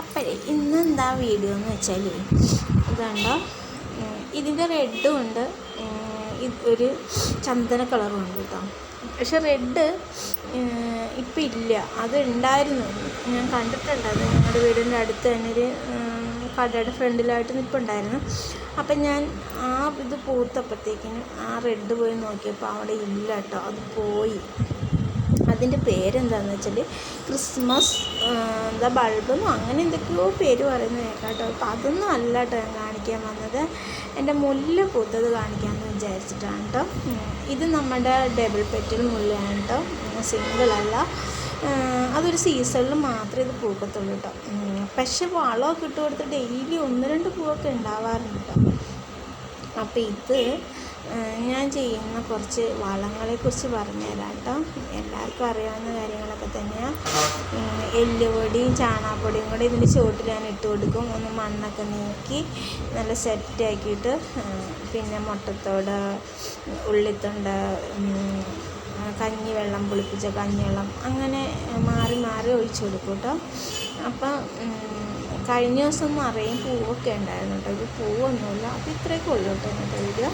അപ്പോഴേ ഇന്ന് എന്താ വീഡിയോ എന്ന് വെച്ചാൽ ഇതുണ്ടോ ഇതിന്റെ റെഡും ഉണ്ട്. ഒരു ചന്ദന കളറും ഉണ്ട് കേട്ടോ. പക്ഷെ റെഡ് ഇപ്പം ഇല്ല. അത് ഉണ്ടായിരുന്നു ഞാൻ കണ്ടിട്ടുണ്ട്. അത് ഞങ്ങളുടെ വീടിന്റെ അടുത്ത് തന്നെ ഒരു കടയുടെ ഫ്രണ്ടിലായിട്ട് നിൽപ്പുണ്ടായിരുന്നു അപ്പം ഞാൻ ആ ഇത് പൂത്തപ്പോഴത്തേക്കിനും ആ റെഡ് പോയി നോക്കിയപ്പോൾ അവിടെ ഇല്ല കേട്ടോ. അത് പോയി. അതിന്റെ പേരെന്താണെന്ന് വെച്ചാൽ ക്രിസ്മസ് എന്താ ബൾബെന്നോ അങ്ങനെ എന്തൊക്കെയോ പേര് പറയുന്നത് കേട്ടോ അപ്പോൾ അതൊന്നും അല്ല കേട്ടോ ഞാൻ കാണിക്കാൻ വന്നത്. എന്റെ മുല്ല പൂത്തത് കാണിക്കാമെന്ന് വിചാരിച്ചിട്ടാണ് കേട്ടോ. ഇത് നമ്മുടെ ഡബിൾ പെറ്റൽ മുല്ലയാണ് കേട്ടോ. സിംഗിളല്ല. അതൊരു സീസണിൽ മാത്രമേ ഇത് പൂക്കത്തുള്ളൂ കേട്ടോ. പക്ഷേ വളമൊക്കെ ഇട്ട് കൊടുത്ത് ഡെയിലി ഒന്ന് രണ്ട് പൂവൊക്കെ ഉണ്ടാവാറുണ്ട് കേട്ടോ. അപ്പോൾ ഇത് ഞാൻ ചെയ്യുന്ന കുറച്ച് വളങ്ങളെക്കുറിച്ച് പറഞ്ഞുതരാം കേട്ടോ എല്ലാവർക്കും അറിയാവുന്ന കാര്യങ്ങളൊക്കെ തന്നെയാണ് എല്ലുപൊടിയും ചാണകപ്പൊടിയും കൂടെ ഇതിന്റെ ചുവട്ടിൽ ഞാൻ ഇട്ട് കൊടുക്കും. ഒന്ന് മണ്ണൊക്കെ നീക്കി നല്ല സെറ്റാക്കിയിട്ട് പിന്നെ മുട്ടത്തോട് ഉള്ളിത്തൊണ്ട് കഞ്ഞിവെള്ളം പുളിപ്പിച്ച കഞ്ഞിവെള്ളം അങ്ങനെ മാറി മാറി ഒഴിച്ചു കൊടുക്കും കേട്ടോ അപ്പം കഴിഞ്ഞ ദിവസം നിറയും പൂവൊക്കെ ഉണ്ടായിരുന്നു കേട്ടോ ഇത് പൂവൊന്നുമില്ല. അപ്പോൾ ഇത്രയൊക്കെ ഉള്ളൂ കേട്ടോ ഇന്നത്തെ വീഡിയോ.